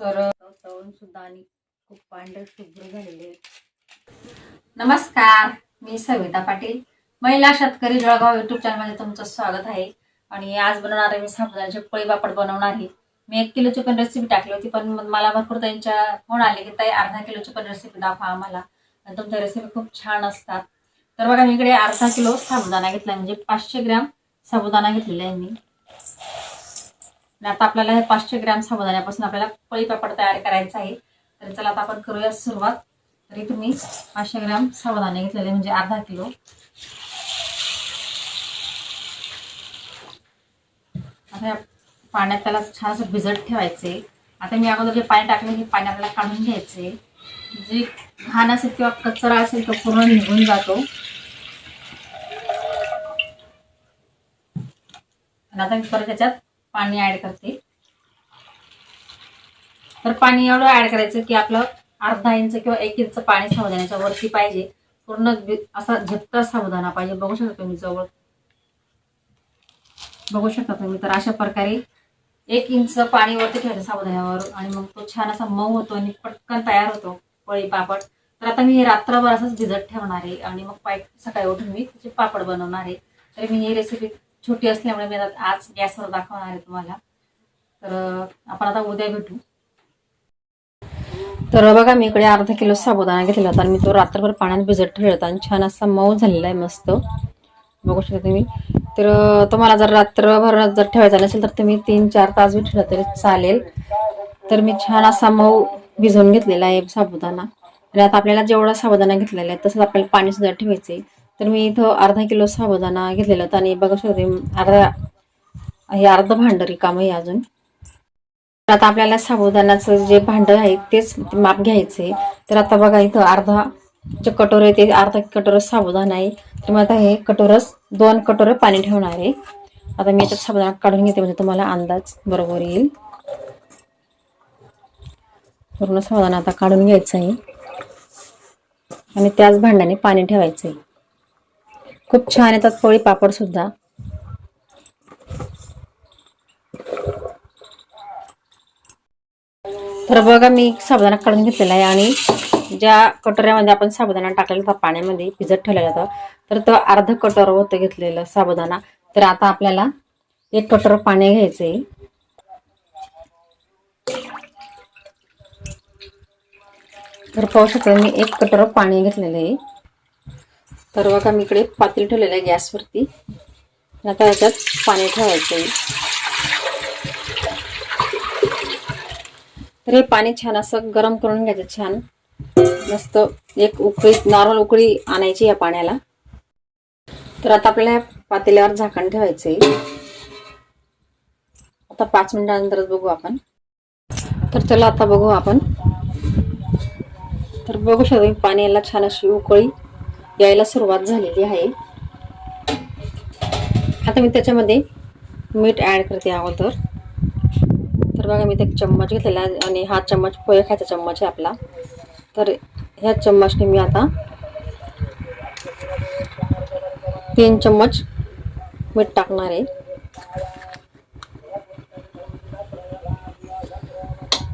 तर तळून सुद्धा आणि खूप पांढरे शुभ्र झालेले आहेत. नमस्कार मी सविता पाटील महिला शेतकरी जळगाव युट्यूब चॅनलमध्ये तुमचं स्वागत आहे. आणि आज बनवणार आहे मी साबुदाण्याचे पळी पापड बनवणार आहे. मी एक किलोची पण रेसिपी टाकली होती पण मला भरपूर त्यांच्या फोन आले की ताई अर्धा किलोची पण रेसिपी दाखवा आम्हाला. आणि तुमच्या रेसिपी खूप छान असतात. तर बघा मी इकडे अर्धा किलो साबुदाणा घेतला म्हणजे पाचशे ग्रॅम साबुदाणा घेतलेला आहे मी. आणि आता आपल्याला हे पाचशे ग्रॅम साबुदाण्यापासून आपल्याला पळी पापड तयार करायचा आहे. तर चला आता आपण करूया सुरुवात. तरी तुम्ही पाचशे ग्रॅम साबुदाणे घेतलेले म्हणजे अर्धा किलो. आता पाण्यात त्याला छान असं भिजत ठेवायचे. आता मी अगोदर जे पाणी टाकले हे पाणी आपल्याला काढून घ्यायचे. जे घाण असेल किंवा कचरा असेल तो पूर्ण निघून जातो. आणि आता मी परत त्याच्यात पाणी ऍड करते. तर पाणी एवढं ऍड करायचं की आपलं अर्धा इंच किंवा एक इंच पाणी साबुदाण्याच्या वरती पाहिजे. पूर्ण असा झटका साबुदाणा पाहिजे. बघू शकता तुम्ही जवळ. बघू शकता तुम्ही. तर अशा प्रकारे एक इंच पाणी वरती ठेवायचं साबुदाण्यावर आणि मग तो छान असा मऊ होतो आणि पटकन तयार होतो पळी पापड. तर आता मी हे रात्रभर असंच भिजत ठेवणार आहे आणि मग पाय सकाळी उठून मी त्याचे पापड बनवणार आहे. तर मी ही रेसिपी छोटी असल्यामुळे मी आता आज गॅसवर दाखवणार आहे तुम्हाला. तर आपण आता उद्या भेटू. तर बघा मी इकडे अर्धा किलो साबुदाणा घेतलेला होता आणि मी तो रात्रभर पाण्यात भिजत ठेवला होता आणि छान असा मऊ झालेला आहे मस्त. बघू शकता तुम्ही. तर तुम्हाला जर रात्रभर जर ठेवायचा नसेल तर तुम्ही तीन चार तास बी ठेवला तरी चालेल. तर मी छान असा मऊ भिजवून घेतलेला आहे साबुदाणा. आणि आता आपल्याला जेवढा साबुदाणा घेतलेला आहे तसंच आपल्याला पाणी सुद्धा आहे तर मी इथं अर्धा किलो साबुदाणा घेतलेला होता आणि बघू शकते अर्धा हे अर्ध भांड रिकाम आहे अजून. तर आता आपल्याला साबुदाणाचं जे भांडं आहे तेच माप घ्यायचे तर आता बघा इथं अर्धा जे कटोरे आहे ते अर्धा कटोर साबुदाणा आहे. तर मग आता हे कटोरच दोन कटोरे पाणी ठेवणार आहे. आता मी याच्यात साबुदाणा काढून घेते म्हणजे तुम्हाला अंदाज बरोबर येईल. पूर्ण साबुदाणा आता काढून घ्यायचा आहे. आणि त्याच भांड्याने पाणी ठेवायचं आहे खूप छान येतात पोळी पापड सुद्धा. तर बघा मी साबुदाणा काढून घेतलेला आहे आणि ज्या कटोऱ्यामध्ये आपण साबुदाणा टाकलेला होता पाण्यामध्ये भिजत ठेवलेला होता तर तो अर्ध कटोर होतं घेतलेलं साबुदाणा. तर आता आपल्याला एक कटोर पाणी घ्यायचं आहे तर पाहू शकता मी एक कटोर पाणी घेतलेलं आहे. तर बघा मी इकडे पातळी ठेवलेलं आहे गॅसवरती. आता याच्यात पाणी ठेवायचं आहे. तर हे पाणी छान असं गरम करून घ्यायचं छान. मस्त एक उकळी नॉर्मल उकळी आणायची या पाण्याला. तर आता आपल्याला या पातेल्यावर झाकण ठेवायचं आहे. आता पाच मिनिटानंतरच बघू आपण. तर चला आता बघू आपण. तर बघू शकतो पाण्याला पाणी याला छान अशी उकळी. यायला सुरुवात झालेली आहे. आता मी त्याच्यामध्ये मीठ ॲड करते अगोदर. तर बघा मी ते एक चम्मच घेतलेला आहे आणि हा चम्मच पोहे खायचा चम्मच आहे आपला. तर ह्या चम्मचने मी आता तीन चम्मच मीठ टाकणार आहे.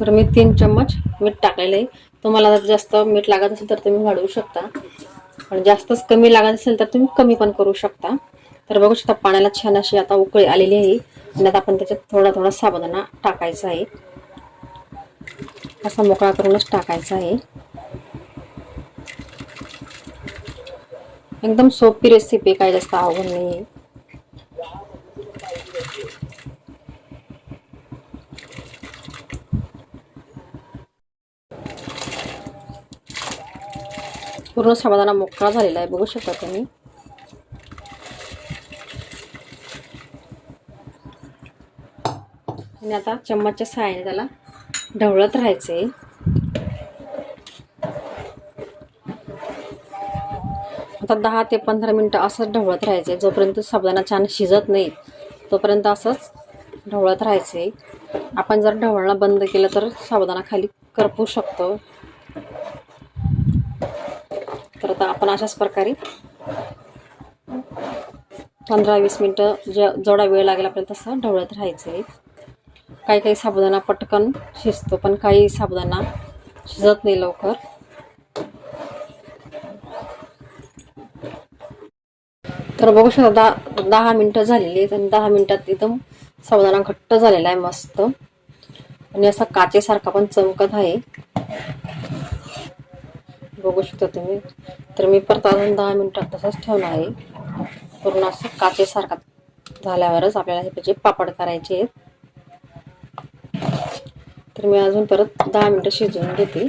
तर मी तीन चम्मच मीठ टाकलेलं आहे. तुम्हाला जर जास्त मीठ लागत असेल तर तुम्ही वाढवू शकता. पण जास्तच कमी लागत असेल तर तुम्ही कमी पण करू शकता. तर बघू शकता पाण्याला छान अशी आता उकळी आलेली आहे. आणि आता आपण त्याच्यात थोडा थोडा साबुदाणा टाकायचा आहे. असा मोकळा करूनच टाकायचा आहे. एकदम सोपी रेसिपी काय जास्त आवड नाही पूर्ण साबुदाणा मोकळा झालेला आहे. बघू शकता तुम्ही. आणि आता चम्मचच्या सहाय्याने त्याला ढवळत राहायचे आता दहा ते पंधरा मिनटं असंच ढवळत राहायचे जोपर्यंत साबुदाणा छान शिजत नाही तोपर्यंत असंच ढवळत राहायचे आपण जर ढवळणं बंद केलं तर साबुदाणा खाली करपू शकतो. तर आता आपण अशाच प्रकारे पंधरा वीस मिनटं जे जेवढा वेळ लागेल आपल्याला तसं ढवळत राहायचं आहे काही काही साबुदाणा पटकन शिजतो पण काही साबुदाणा शिजत नाही लवकर. तर बघू शकता दहा दहा मिनटं झालेली आहेत आणि दहा मिनटात एकदम साबुदाणा घट्ट झालेला आहे मस्त. आणि असा काचेसारखा पण चमकत आहे. बघू शकता तुम्ही. तर मी परत अजून दहा मिनटं तसंच ठेवणार आहे. पूर्ण असं काचेसारखा झाल्यावरच आपल्याला हे त्याचे पापड करायचे आहेत. तर मी अजून परत दहा मिनटं शिजवून घेते.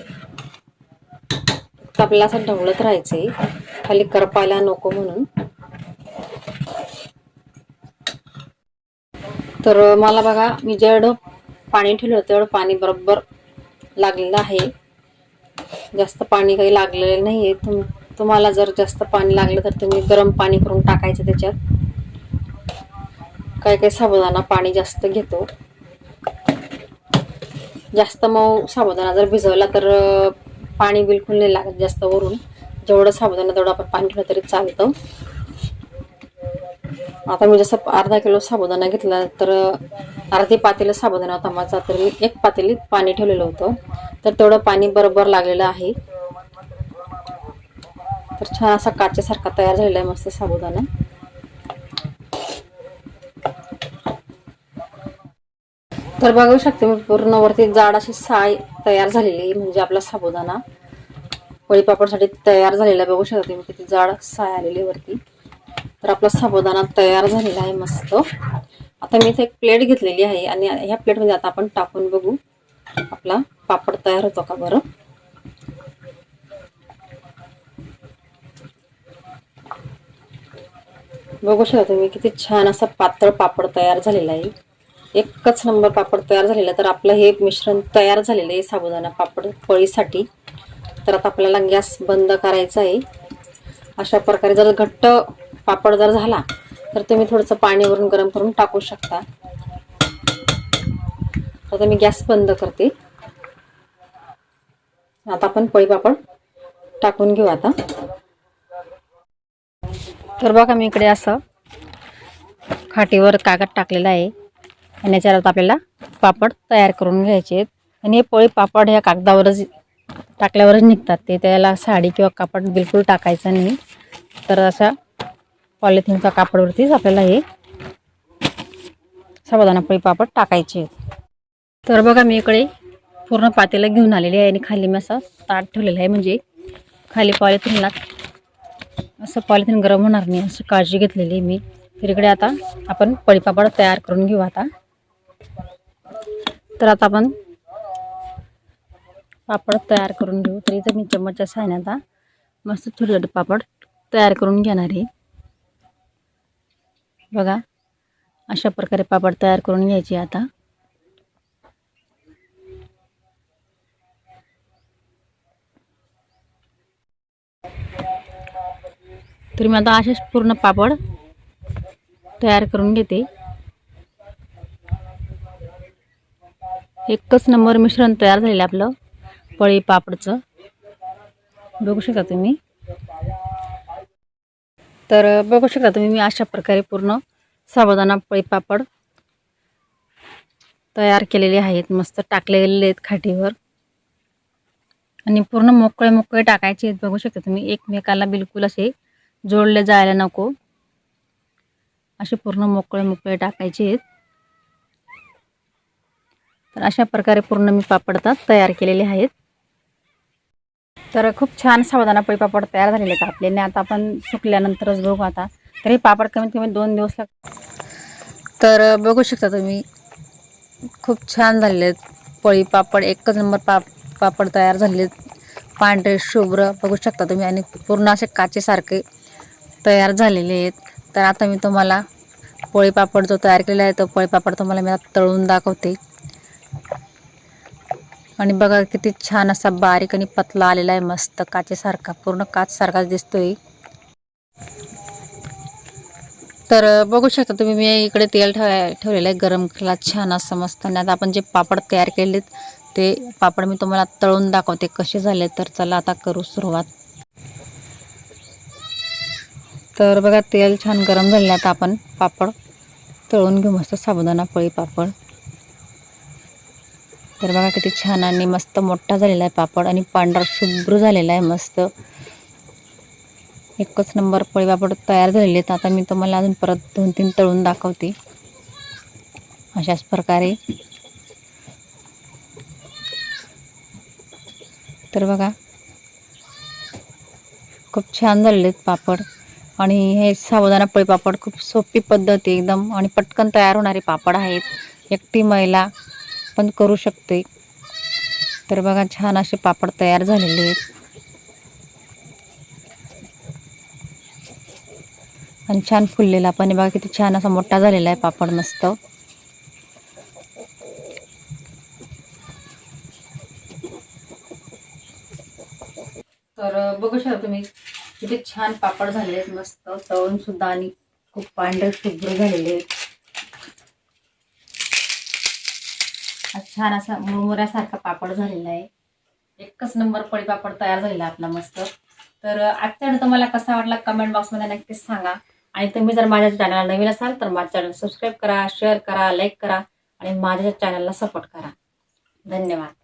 फक्त आपल्याला असं ढवळत आहे खाली करपायला नको म्हणून. तर मला बघा मी जेवढं पाणी ठेवलं तेवढं पाणी बरोबर लागलेलं आहे. जास्त पाणी काही लागलेलं नाही आहे तुम तुम्हाला जर जास्त पाणी लागलं तर तुम्ही गरम पाणी करून टाकायचं त्याच्यात. काही काही साबुदाणा पाणी जास्त घेतो. जास्त मऊ साबुदाणा जर भिजवला तर पाणी बिलकुल नाही लागत जास्त वरून. जेवढं साबुदाणा तेवढं आपण पाणी ठेवलं तरी चालतं. आता मी जसं अर्धा किलो साबुदाणा घेतला तर अर्धी पातेलं साबुदाणा होता माझा तर मी एक पातेलीत पाणी ठेवलेलं होतं. तर तेवढं पाणी बरोबर लागलेलं आहे. तर छान असा काचेसारखा तयार झालेला आहे मस्त साबुदाणा. तर बघू शकते मी पूर्ण वरती जाड अशी साय तयार झालेली आहे म्हणजे आपला साबुदाणा. पळीपापडसाठी तयार झालेला आहे बघू शकता तुम्ही किती जाड साय आलेली आहे वरती. तर आपला साबुदाणा तयार झालेला आहे मस्त. आता मी इथे एक प्लेट घेतलेली आहे आणि ह्या प्लेटमध्ये आता आपण टाकून बघू आपला पापड तयार होतो का बरं. बघू शकता तुम्ही किती छान असा पातळ पापड तयार झालेला आहे. एकच नंबर पापड तयार झालेला आहे. तर आपलं हे मिश्रण तयार झालेलं आहे साबुदाणा पापड पळीसाठी. तर आता आपल्याला गॅस बंद करायचा आहे. अशा प्रकारे जर घट्ट पापड जर झाला तर तुम्ही थोडंसं पाणी वरून गरम करून टाकू शकता. आता मी गॅस बंद करते. आता आपण पळी पापड टाकून घेऊ आता. तर बघा मी इकडे असं खाटीवर कागद टाकलेला आहे. आणि याच्यावर आपल्याला पापड तयार करून घ्यायचे आहेत. आणि हे पोळी पापड ह्या कागदावरच टाकल्यावरच निघतात. ते त्याला साडी किंवा कापड बिलकुल टाकायचं नाही. तर अशा पॉलिथिनच्या कापडवरतीच आपल्याला हे साबुदाणा पोळी पापड टाकायचे आहेत. तर बघा मी इकडे पूर्ण पातेला घेऊन आलेली आहे आणि खाली मी असं ताट ठेवलेलं आहे. म्हणजे खाली पॉलिथिनला असं पॉलिथिन गरम होणार नाही अशी काळजी घेतलेली आहे मी. तर इकडे आता आपण पळीपापड तयार करून घेऊ आता. तर आता आपण पापड तयार करून घेऊ. तर इथं मी चम्मचच्या साह्याने आता मस्त छोटे छोटे पापड तयार करून घेणार आहे. बघा अशा प्रकारे पापड तयार करून घ्यायचे आता. तर मी आता असेच पूर्ण पापड तयार करून घेते. एकच नंबर मिश्रण तयार झालेलं आपलं पळी पापडचं. बघू शकता तुम्ही. तर बघू शकता तुम्ही मी अशा प्रकारे पूर्ण साबुदाणा पळी पापड तयार केलेले आहेत. मस्त टाकलेले आहेत खाटीवर. आणि पूर्ण मोकळे मोकळे टाकायचे आहेत. बघू शकता तुम्ही एकमेकाला बिलकुल असे जोडले जायला नको. असे पूर्ण मोकळे मोकळे टाकायचे आहेत. तर अशा प्रकारे पूर्ण मी पापड तयार केलेले आहेत. तर खूप छान साबुदाणा पळी पापड तयार झालेले आहेत आपले. आणि आता आपण सुकल्यानंतरच बघू आता. तर हे पापड कमीत कमी दोन दिवस लाग तर बघू शकता तुम्ही खूप छान झालेले आहेत. पळी पापड एकच नंबर पाप पापड तयार झालेले आहेत. पांढरे शुभ्र बघू शकता तुम्ही. आणि पूर्ण असे काचेसारखे तयार झालेले आहेत. तर आता मी तुम्हाला पोळी पापड जो तयार केलेला आहे तो पोळी पापड तुम्हाला मी आता तळून दाखवते. आणि बघा किती छान असा बारीक आणि पतला आलेला आहे मस्त काचेसारखा पूर्ण काचसारखाच दिसतोय. तर बघू शकता तुम्ही मी इकडे तेल ठेव ठेवलेलं आहे गरम केला छान असं मस्त. आणि आता आपण जे पापड तयार केलेत ते पापड मी तुम्हाला तळून दाखवते कसे झाले तर चला आता करू सुरुवात. तर बघा तेल छान गरम झाले आता आपण. पापड तळून घेऊ मस्त साबुदाणा पोळी पापड. तर बघा किती छान आणि मस्त मोठा झालेला आहे पापड आणि पांढरा शुभ्र झालेला आहे मस्त. एकच नंबर पोळी पापड तयार झालेले आहेत. आता मी तुम्हाला अजून परत दोन तीन तळून दाखवते. अशाच प्रकारे. तर बघा खूप छान झालेले आहेत पापड. आणि हे साबुदाणा पोळी पापड खूप सोपी पद्धत आहे एकदम. आणि पटकन तयार होणारे पापड आहेत. एकटी महिला पण करू शकते. तर बघा छान असे पापड तयार झालेले आहेत. आणि छान फुललेला पण बघा किती छान असा मोठा झालेला आहे पापड मस्त तर बघू शकता तुम्ही किती छान पापड झालेत मस्त तळून सुद्धा आणि खूप पांढरे शुभ्र झालेले छान असा मुरमुऱ्यासारखा पापड झालेला आहे. एकच नंबर पळी पापड तयार झालेला आपला मस्त. तर आजच्या व्हिडिओ तुम्हाला कसा वाटला कमेंट बॉक्समध्ये नक्कीच सांगा. आणि तुम्ही जर माझ्या चॅनलला नवीन असाल तर माझ्या चॅनल सबस्क्राईब करा शेअर करा लाईक करा आणि माझ्या चॅनलला सपोर्ट करा. धन्यवाद.